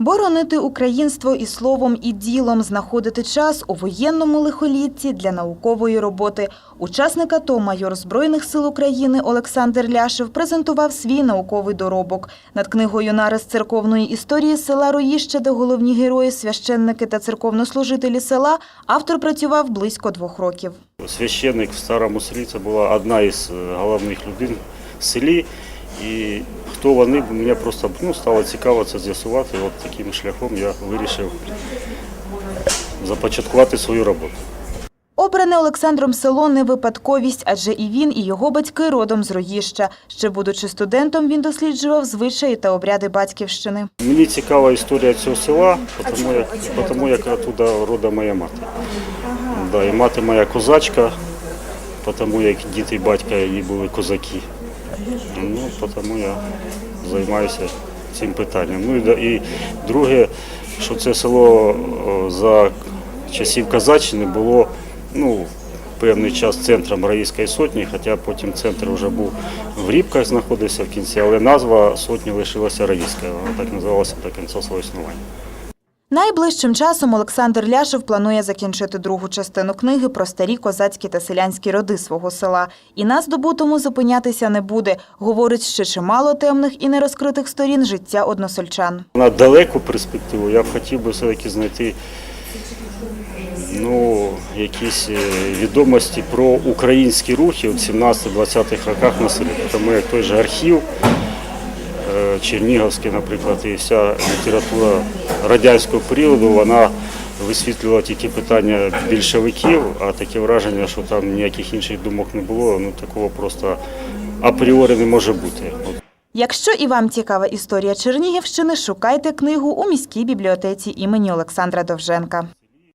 Боронити українство і словом, і ділом, знаходити час у воєнному лихолітті для наукової роботи. Учасник АТО майор Збройних сил України Олександр Ляшев презентував свій науковий доробок. Над книгою «Нарис церковної історії села Роїще, де головні герої, священники та церковнослужителі села, автор працював близько двох років. Священник в старому селі це була одна із е, головних людей в селі. І хто вони, мені просто ну, стало цікаво це з'ясувати. От таким шляхом я вирішив започаткувати свою роботу. Обране Олександром село не випадковість, адже і він, і його батьки родом з Роїща. Ще будучи студентом, він досліджував звичаї та обряди батьківщини. Мені цікава історія цього села, тому як, тому як оттуда рода моя мати. Да, і мати моя козачка, тому як діти і батька її були козаки. Ну, тому я займаюся цим питанням. Ну і, і друге, що це село за часів Казаччини було ну, певний час центром Раївської сотні, хоча потім центр вже був в Рібках знаходився в кінці, але назва сотні лишилася Раївська. Вона так називалася до кінця свого існування. Найближчим часом Олександр Ляшев планує закінчити другу частину книги про старі козацькі та селянські роди свого села. І на здобутому зупинятися не буде. Говорить, що чимало темних і нерозкритих сторін життя односельчан. На далеку перспективу я б хотів би все-таки знайти ну, якісь е, відомості про українські рухи в 17-20-х роках на селі. Тому як той же архів е, Чернігівський, наприклад, і вся література радянського періоду, вона висвітлювала тільки питання більшовиків, а таке враження, що там ніяких інших думок не було, ну такого просто апріорі не може бути. Якщо і вам цікава історія Чернігівщини, шукайте книгу у міській бібліотеці імені Олександра Довженка.